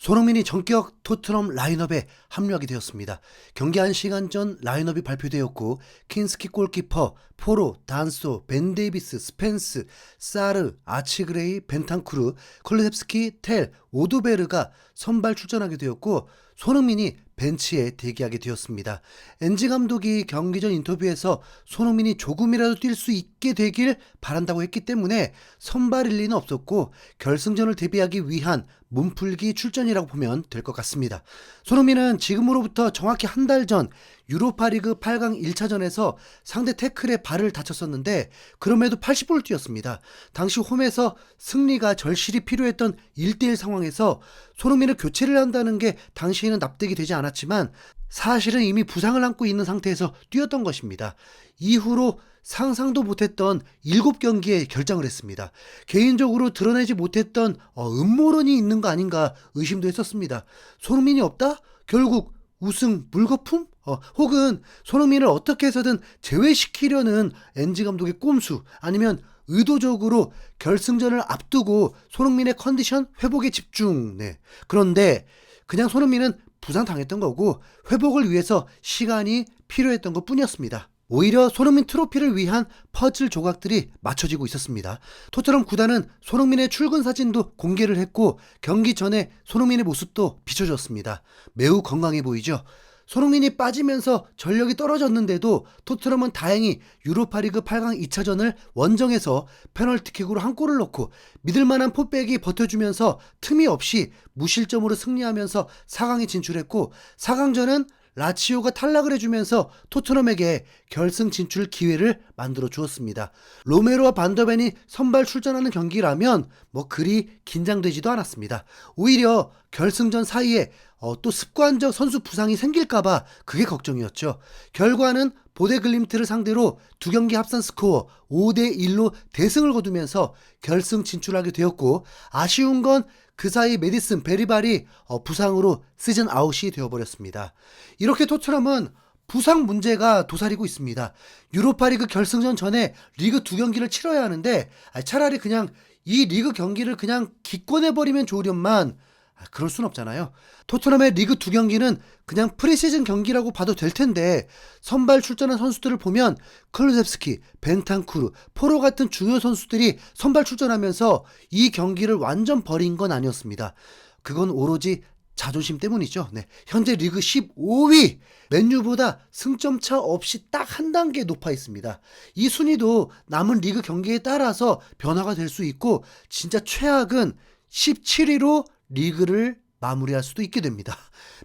손흥민이 전격 토트넘 라인업에 합류하게 되었습니다. 경기 1시간 전 라인업이 발표되었고 킨스키 골키퍼, 포로, 단소, 벤 데이비스, 스펜스, 사르, 아치그레이, 벤탄쿠르, 콜레셉스키, 텔, 오도베르가 선발 출전하게 되었고 손흥민이 벤치에 대기하게 되었습니다. 엔지 감독이 경기 전 인터뷰에서 손흥민이 조금이라도 뛸 수 있게 되길 바란다고 했기 때문에 선발일 리는 없었고 결승전을 대비하기 위한 몸풀기 출전이라고 보면 될 것 같습니다. 손흥민은 지금으로부터 정확히 한 달 전 유로파리그 8강 1차전에서 상대 태클에 발을 다쳤었는데 그럼에도 80분을 뛰었습니다. 당시 홈에서 승리가 절실히 필요했던 1대1 상황에서 손흥민을 교체를 한다는 게 당시에는 납득이 되지 않았지만 사실은 이미 부상을 안고 있는 상태에서 뛰었던 것입니다. 이후로 상상도 못했던 7경기에 결정을 했습니다. 개인적으로 드러내지 못했던 어, 음모론이 있는 거 아닌가 의심도 했었습니다. 손흥민이 없다? 결국 우승 물거품? 어, 혹은 손흥민을 어떻게 해서든 제외시키려는 엔지 감독의 꼼수 아니면 의도적으로 결승전을 앞두고 손흥민의 컨디션 회복에 집중. 네. 그런데 그냥 손흥민은 부상 당했던 거고 회복을 위해서 시간이 필요했던 것 뿐이었습니다. 오히려 손흥민 트로피를 위한 퍼즐 조각들이 맞춰지고 있었습니다. 토트넘 구단은 손흥민의 출근 사진도 공개를 했고 경기 전에 손흥민의 모습도 비춰졌습니다. 매우 건강해 보이죠. 손흥민이 빠지면서 전력이 떨어졌는데도 토트넘은 다행히 유로파리그 8강 2차전을 원정에서 페널티킥으로 한 골을 넣고 믿을만한 포백이 버텨주면서 틈이 없이 무실점으로 승리하면서 4강에 진출했고 4강전은 라치오가 탈락을 해주면서 토트넘에게 결승 진출 기회를 만들어 주었습니다. 로메로와 반더벤이 선발 출전하는 경기라면 뭐 그리 긴장되지도 않았습니다. 오히려 결승전 사이에 어, 또 습관적 선수 부상이 생길까봐 그게 걱정이었죠. 결과는 보데글림트를 상대로 두 경기 합산 스코어 5대 1로 대승을 거두면서 결승 진출하게 되었고 아쉬운 건 그 사이 메디슨 베리발이 어, 부상으로 시즌 아웃이 되어버렸습니다. 이렇게 토트넘은 부상 문제가 도사리고 있습니다. 유로파리그 결승전 전에 리그 두 경기를 치러야 하는데 아, 차라리 그냥 이 리그 경기를 그냥 기권해버리면 좋으련만 아, 그럴 순 없잖아요. 토트넘의 리그 두 경기는 그냥 프리시즌 경기라고 봐도 될 텐데 선발 출전한 선수들을 보면 클루셉스키, 벤탄쿠르, 포로 같은 중요 선수들이 선발 출전하면서 이 경기를 완전 버린 건 아니었습니다. 그건 오로지 자존심 때문이죠. 네. 현재 리그 15위 맨유보다 승점 차 없이 딱 한 단계 높아 있습니다. 이 순위도 남은 리그 경기에 따라서 변화가 될 수 있고 진짜 최악은 17위로 리그를 마무리할 수도 있게 됩니다.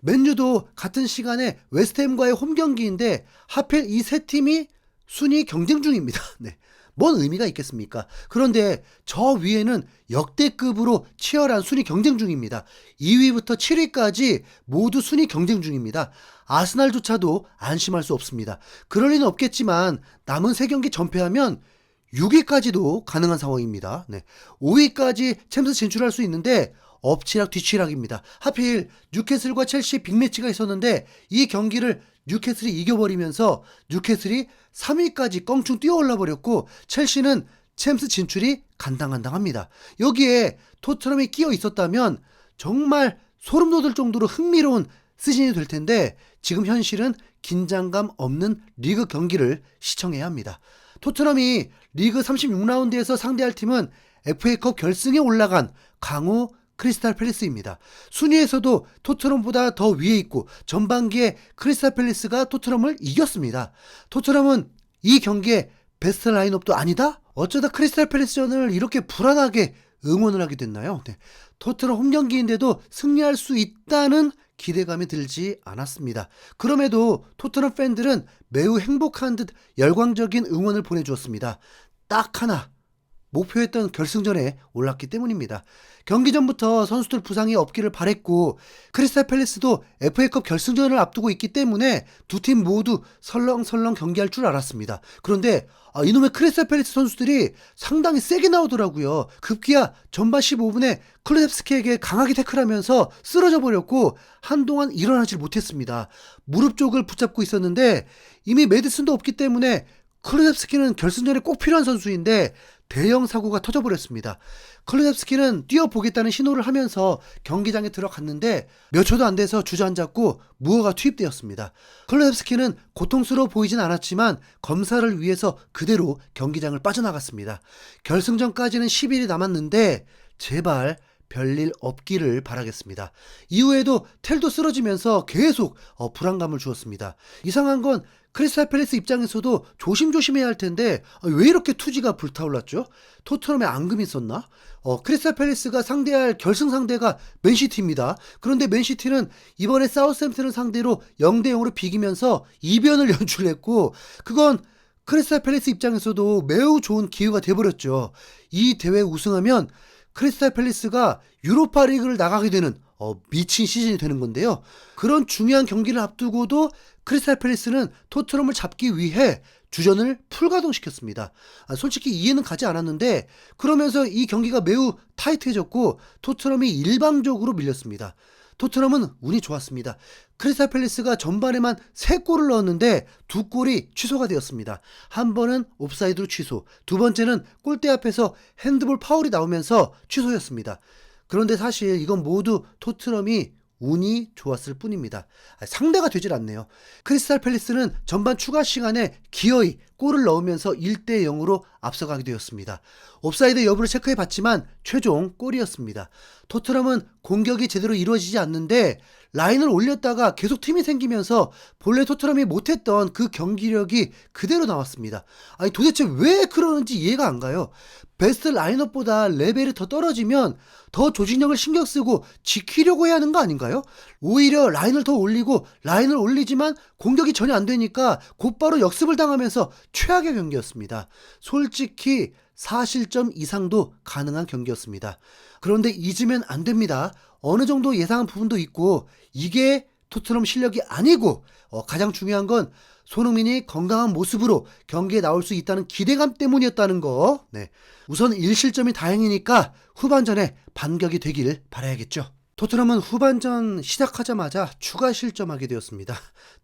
맨유도 같은 시간에 웨스트햄과의 홈 경기인데 하필 이 세 팀이 순위 경쟁 중입니다. 네. 뭔 의미가 있겠습니까? 그런데 저 위에는 역대급으로 치열한 순위 경쟁 중입니다. 2위부터 7위까지 모두 순위 경쟁 중입니다. 아스날조차도 안심할 수 없습니다. 그럴 리는 없겠지만 남은 3경기 전패하면 6위까지도 가능한 상황입니다. 네. 5위까지 챔스 진출할 수 있는데 엎치락 뒤치락입니다. 하필 뉴캐슬과 첼시 빅매치가 있었는데 이 경기를 뉴캐슬이 이겨버리면서 뉴캐슬이 3위까지 껑충 뛰어올라 버렸고 첼시는 챔스 진출이 간당간당합니다. 여기에 토트넘이 끼어 있었다면 정말 소름 돋을 정도로 흥미로운 시즌이 될 텐데 지금 현실은 긴장감 없는 리그 경기를 시청해야 합니다. 토트넘이 리그 36라운드에서 상대할 팀은 FA컵 결승에 올라간 강호 크리스탈 팰리스입니다. 순위에서도 토트넘보다 더 위에 있고 전반기에 크리스탈 팰리스가 토트넘을 이겼습니다. 토트넘은 이 경기에 베스트 라인업도 아니다? 어쩌다 크리스탈 팰리스전을 이렇게 불안하게 응원을 하게 됐나요? 네. 토트넘 홈 경기인데도 승리할 수 있다는 기대감이 들지 않았습니다. 그럼에도 토트넘 팬들은 매우 행복한 듯 열광적인 응원을 보내주었습니다. 딱 하나 목표했던 결승전에 올랐기 때문입니다. 경기 전부터 선수들 부상이 없기를 바랬고 크리스탈 팰리스도 FA컵 결승전을 앞두고 있기 때문에 두 팀 모두 설렁설렁 경기할 줄 알았습니다. 그런데 아, 이놈의 크리스탈 팰리스 선수들이 상당히 세게 나오더라고요. 급기야 전반 15분에 클루셉스키에게 강하게 태클하면서 쓰러져 버렸고 한동안 일어나질 못했습니다. 무릎 쪽을 붙잡고 있었는데 이미 메디슨도 없기 때문에 클루셉스키는 결승전에 꼭 필요한 선수인데 대형 사고가 터져버렸습니다. 클루셉스키는 뛰어보겠다는 신호를 하면서 경기장에 들어갔는데 몇 초도 안 돼서 주저앉았고 무어가 투입되었습니다. 클루셉스키는 고통스러워 보이진 않았지만 검사를 위해서 그대로 경기장을 빠져나갔습니다. 결승전까지는 10일이 남았는데 제발 별일 없기를 바라겠습니다. 이후에도 텔도 쓰러지면서 계속 어, 불안감을 주었습니다. 이상한 건 크리스탈 팰리스 입장에서도 조심조심해야 할 텐데 어, 왜 이렇게 투지가 불타올랐죠? 토트넘에 앙금이 있었나? 어, 크리스탈 팰리스가 상대할 결승 상대가 맨시티입니다. 그런데 맨시티는 이번에 사우스햄튼을 상대로 0대 0으로 비기면서 이변을 연출했고 그건 크리스탈 팰리스 입장에서도 매우 좋은 기회가 돼버렸죠. 이 대회 우승하면 크리스탈 팰리스가 유로파 리그를 나가게 되는 어, 미친 시즌이 되는 건데요. 그런 중요한 경기를 앞두고도 크리스탈 팰리스는 토트넘을 잡기 위해 주전을 풀가동시켰습니다. 아, 솔직히 이해는 가지 않았는데 그러면서 이 경기가 매우 타이트해졌고 토트넘이 일방적으로 밀렸습니다. 토트넘은 운이 좋았습니다. 크리스탈 팰리스가 전반에만 3골을 넣었는데 두 골이 취소가 되었습니다. 한 번은 옵사이드로 취소, 두 번째는 골대 앞에서 핸드볼 파울이 나오면서 취소였습니다. 그런데 사실 이건 모두 토트넘이 운이 좋았을 뿐입니다. 아, 상대가 되질 않네요. 크리스탈 팰리스는 전반 추가 시간에 기어이 골을 넣으면서 1대 0으로 앞서가게 되었습니다. 옵사이드 여부를 체크해 봤지만 최종 골이었습니다. 토트넘은 공격이 제대로 이루어지지 않는데 라인을 올렸다가 계속 틈이 생기면서 본래 토트넘이 못했던 그 경기력이 그대로 나왔습니다. 아니 도대체 왜 그러는지 이해가 안 가요. 베스트 라인업보다 레벨이 더 떨어지면 더 조직력을 신경 쓰고 지키려고 해야 하는 거 아닌가요? 오히려 라인을 더 올리고 라인을 올리지만 공격이 전혀 안 되니까 곧바로 역습을 당하면서 최악의 경기였습니다. 솔직히 4실점 이상도 가능한 경기였습니다. 그런데 잊으면 안 됩니다. 어느 정도 예상한 부분도 있고 이게 토트넘 실력이 아니고 어, 가장 중요한 건 손흥민이 건강한 모습으로 경기에 나올 수 있다는 기대감 때문이었다는 거. 네. 우선 1실점이 다행이니까 후반전에 반격이 되길 바라야겠죠. 토트넘은 후반전 시작하자마자 추가 실점하게 되었습니다.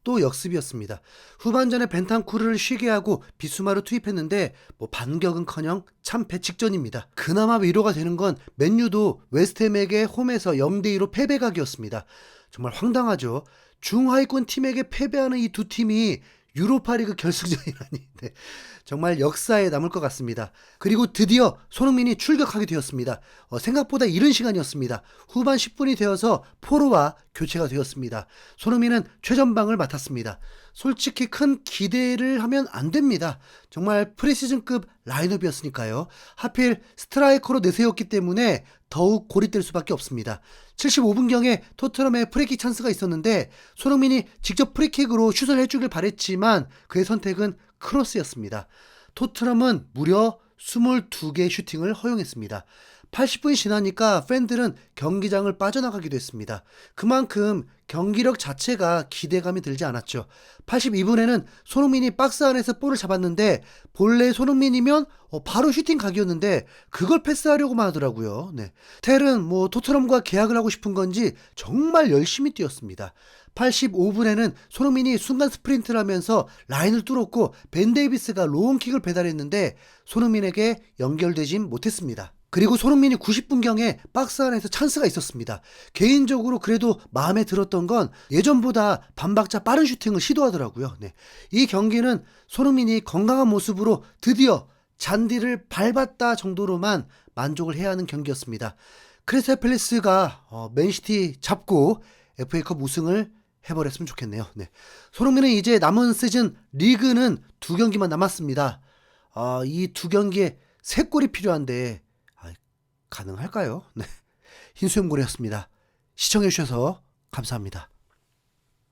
또 역습이었습니다. 후반전에 벤탄쿠르를 쉬게 하고 비수마를 투입했는데 뭐 반격은커녕 참패 직전입니다. 그나마 위로가 되는 건 맨유도 웨스트햄에게 홈에서 0대 2로 패배각이었습니다. 정말 황당하죠. 중하위권 팀에게 패배하는 이 두 팀이 유로파리그 결승전이라니 네. 정말 역사에 남을 것 같습니다. 그리고 드디어 손흥민이 출격하게 되었습니다. 어, 생각보다 이른 시간이었습니다. 후반 10분이 되어서 포로와 교체가 되었습니다. 손흥민은 최전방을 맡았습니다. 솔직히 큰 기대를 하면 안 됩니다. 정말 프리시즌급 라인업이었으니까요. 하필 스트라이커로 내세웠기 때문에 더욱 고립될 수밖에 없습니다. 75분경에 토트넘에 프리킥 찬스가 있었는데 손흥민이 직접 프리킥으로 슛을 해주길 바랬지만 그의 선택은 크로스였습니다. 토트넘은 무려 22개의 슈팅을 허용했습니다. 80분이 지나니까 팬들은 경기장을 빠져나가기도 했습니다. 그만큼 경기력 자체가 기대감이 들지 않았죠. 82분에는 손흥민이 박스 안에서 볼을 잡았는데 본래 손흥민이면 어, 바로 슈팅 각이었는데 그걸 패스하려고만 하더라고요. 네. 텔은 뭐 토트넘과 계약을 하고 싶은 건지 정말 열심히 뛰었습니다. 85분에는 손흥민이 순간 스프린트를 하면서 라인을 뚫었고 벤 데이비스가 로운킥을 배달했는데 손흥민에게 연결되진 못했습니다. 그리고 손흥민이 90분경에 박스 안에서 찬스가 있었습니다. 개인적으로 그래도 마음에 들었던 건 예전보다 반박자 빠른 슈팅을 시도하더라고요. 네. 이 경기는 손흥민이 건강한 모습으로 드디어 잔디를 밟았다 정도로만 만족을 해야 하는 경기였습니다. 크리스탈 팰리스가 어, 맨시티 잡고 FA컵 우승을 해버렸으면 좋겠네요. 네. 손흥민은 이제 남은 시즌 리그는 두 경기만 남았습니다. 아, 이두 경기에 세 골이 필요한데 아, 가능할까요? 네. 흰수염고래였습니다. 시청해주셔서 감사합니다.